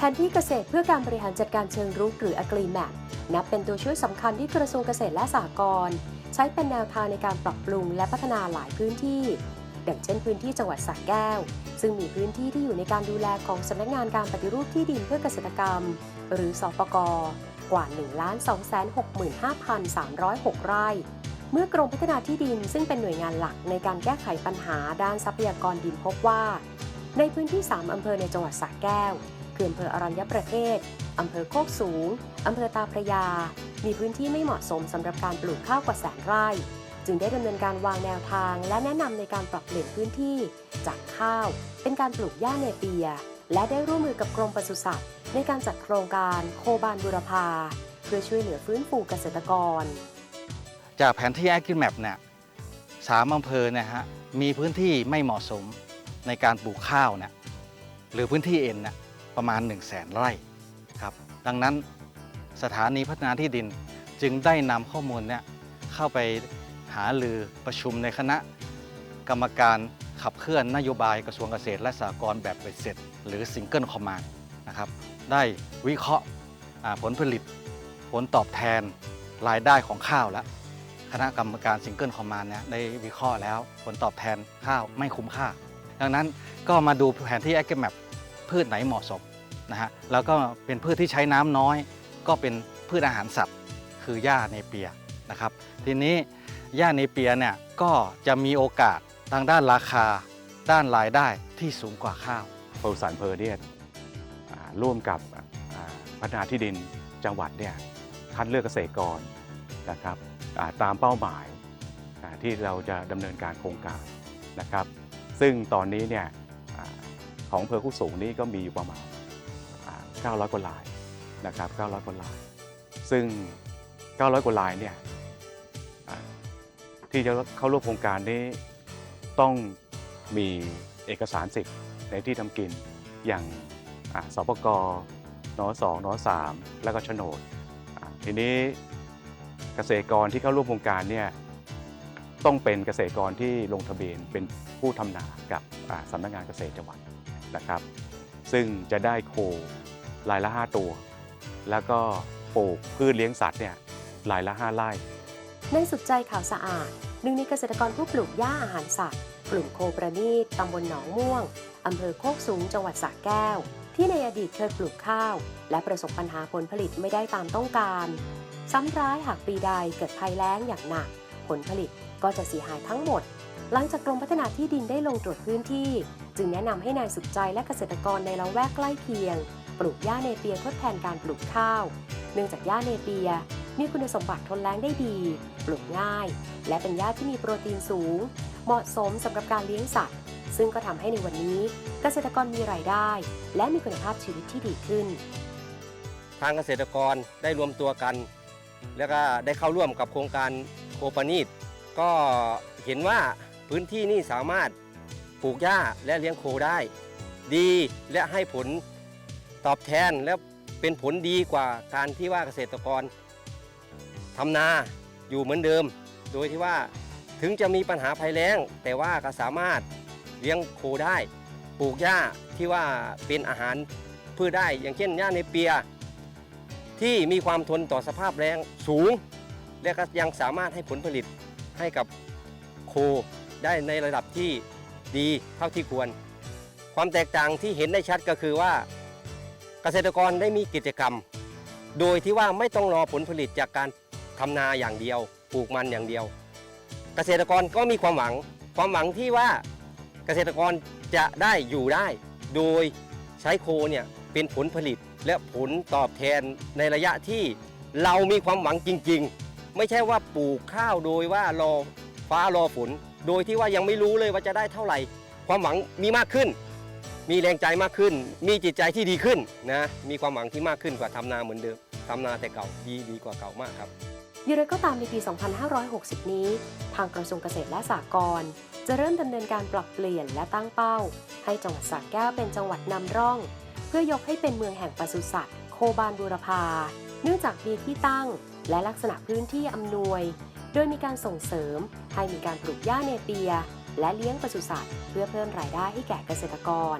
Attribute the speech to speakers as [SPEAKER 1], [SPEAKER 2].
[SPEAKER 1] แผนที่เกษตรเพื่อการบริหารจัดการเชิงรุกหรือ Agri Map นับเป็นตัวช่วยสำคัญที่กระทรวงเกษตรและสหกรณ์ใช้เป็นแนวทางในการปรับปรุงและพัฒนาหลายพื้นที่อย่างเช่นพื้นที่จังหวัดสระแก้ว ซึ่งมีพื้นที่ที่อยู่ในการดูแลของสำนักงานการปฏิรูปที่ดินเพื่อเกษตรกรรม หรือสปกกว่า 1,265,306 ไร่ เมื่อกรมพัฒนาที่ดินซึ่งเป็นหน่วยงานหลักในการแก้ไขปัญหาด้านทรัพยากรดินพบว่า ในพื้นที่ 3 อำเภอในจังหวัดสระแก้ว คืออำเภออรัญญประเทศ อำเภอโคกสูง อำเภอตาพระยา มีพื้นที่ไม่เหมาะสมสำหรับการปลูกข้าวกว่าแสนไร่ จึงได้ดำเนินการวางแนวทาง และแนะนำในการปรับเปลี่ยนพื้นที่ จากข้าว เป็นการปลูกหญ้าเนเปีย และได้ร่วมมือกับกรมปศุสัตว์ ในการจัดโครงการโคบานบุรพาเพื่อช่วยเหลือฟื้นฟูเกษตรกร
[SPEAKER 2] จากแผนที่ a g r i m a p เนี่ยสามอำเภอเนะฮะมีพื้นที่ไม่เหมาะสมในการปลูกข้าวเนี่ยหรือพื้นที่เอ็นเนี่ย ประมาณ 1 0 0 0 0แสนไร่ครับดังนั้นสถานีพัฒนาที่ดินจึงได้นำข้อมูลเนี่ยเข้าไปหารือประชุมในคณะ กรรมการขับเคลื่อนนโยบายกระทรวงเกษตรและสหกรณ์แบบเบ็ดเสร็จ หรือซิงเกิลคอมมานด์นะครับได้วิเคราะห์ผลผลิตผลตอบแทนรายได้ของข้าวแล้วคณะกรรมการซิงเกิลคอมมานด์เนี่ยได้วิเคราะห์แล้ว ผลตอบแทนข้าวไม่คุ้มค่า ดังนั้นก็มาดูแผนที่ a g r i m a p พืชไหนเหมาะสมนะฮะแล้วก็เป็นพืชที่ใช้น้ำน้อย ก็เป็นพืชอาหารสัตว์ คือหญ้าเนเปียนะครับ ทีนี้หญ้าเนเปียเนี่ยก็จะมีโอกาสทางด้านราคาด้านรายได้ที่สูงกว่าข้าว
[SPEAKER 3] บริษัทอำเพอเนี่ยร่วมกับพัฒนาที่ดินจังหวัดเนี่ยคัดเลือกเกษตรกรนะครับตามเป้าหมายที่เราจะดำเนินการโครงการนะครับ ซึ่งตอนนี้เนี่ย ของอำเภอคู่สูงนี่ก็มีอยู่ประมาณ 900 กว่าลายนะครับ 900 กว่าลาย ซึ่ง 900 กว่าลายเนี่ยที่จะเข้าร่วมโครงการนี้ต้องมีเอกสารสิทธิ์ในที่ทำกินอย่างสปกนสองนสามแล้วก็โฉนดทีนี้เกษตรกรที่เข้าร่วมโครงการเนี่ยต้องเป็นเกษตรกรที่ลงทะเบียนเป็นผู้ทำนากับสำนักงานเกษตรจังหวัด นะครับ ซึ่งจะได้โครายละ 5 ตัว แล้วก็ปลูกพืชเลี้ยงสัตว์เนี่ยรายละ 5 ไร่
[SPEAKER 1] ในสุดใจข่าวสะอาดหนึ่งในเกษตรกรผู้ปลูกหญ้าอาหารสัตว์กลุ่มโคประณีตตำบลหนองม่วงอำเภอโคกสูงจังหวัดสระแก้ว ที่ในอดีตเคยปลูกข้าว และประสบปัญหาผลผลิตไม่ได้ตามต้องการ ซ้ำร้ายหากปีใดเกิดภัยแล้งอย่างหนัก ผลผลิตก็จะเสียหายทั้งหมด หลังจากกรมพัฒนาที่ดินได้ลงตรวจพื้นที่ จึงแนะนำให้นายสุขใจและเกษตรกรในละแวกใกล้เคียง ปลูกหญ้าเนเปียทดแทนการปลูกข้าว เนื่องจากหญ้าเนเปีย มีคุณสมบัติทนแล้งได้ดี ปลูกง่าย และเป็นหญ้าที่มีโปรตีนสูง เหมาะสมสำหรับการเลี้ยงสัตว์ ซึ่งก็ทำให้ในวันนี้ เกษตรกรมีรายได้ และมีคุณภาพชีวิตที่ดีขึ้น
[SPEAKER 4] ทางเกษตรกรได้รวมตัวกัน แล้วก็ได้เข้าร่วมกับโครงการโคปานีตก็เห็นว่าพื้นที่นี่สามารถ ปลูกหญ้าและเลี้ยงโคได้ ดีและให้ผลตอบแทนและเป็นผลดีกว่าการที่ว่าเกษตรกรทำนาอยู่เหมือนเดิม โดยที่ว่าถึงจะมีปัญหาภัยแล้ง แต่ว่าก็สามารถเลี้ยงโคได้ ปลูกหญ้าที่ว่าเป็นอาหารพืชได้ อย่างเช่นหญ้าในเปีย ที่มีความทนต่อสภาพแรงสูง และก็ยังสามารถให้ผลผลิตให้กับโคได้ในระดับที่ ดีเท่าที่ควร ความแตกต่างที่เห็นได้ชัดก็คือว่า เกษตรกรได้มีกิจกรรม โดยที่ว่าไม่ต้องรอผลผลิตจากการทำนาอย่างเดียวปลูกมันอย่างเดียว เกษตรกรก็มีความหวัง ความหวังที่ว่าเกษตรกรจะได้อยู่ได้ โดยใช้โคเนี่ยเป็นผลผลิตและผลตอบแทนในระยะที่เรามีความหวังจริง ๆ ไม่ใช่ว่าปลูกข้าวโดยว่ารอฟ้ารอฝน โดยที่ว่ายังไม่รู้เลยว่าจะได้เท่าไหร่ ความหวังมีมากขึ้น มีแรงใจมากขึ้น มีจิตใจที่ดีขึ้นนะมีความหวังที่มากขึ้นกว่าทำนาเหมือนเดิมทำนาแต่เก่าดีดีกว่าเก่ามากครับ
[SPEAKER 1] อย่างไรก็ตามในปี 2560 นี้ ทางกระทรวงเกษตรและสหกรณ์จะเริ่มดำเนินการปรับเปลี่ยนและตั้งเป้า ให้จังหวัดสระแก้วเป็นจังหวัดนำร่อง เพื่อยกให้เป็นเมืองแห่งปศุสัตว์ โคบานบูรพา เนื่องจากมีที่ตั้ง และลักษณะพื้นที่อำนวย โดยมีการส่งเสริมให้มีการปลูกหญ้าเนเปีย และเลี้ยงปศุสัตว์ เพื่อเพิ่มรายได้ให้แก่เกษตรกร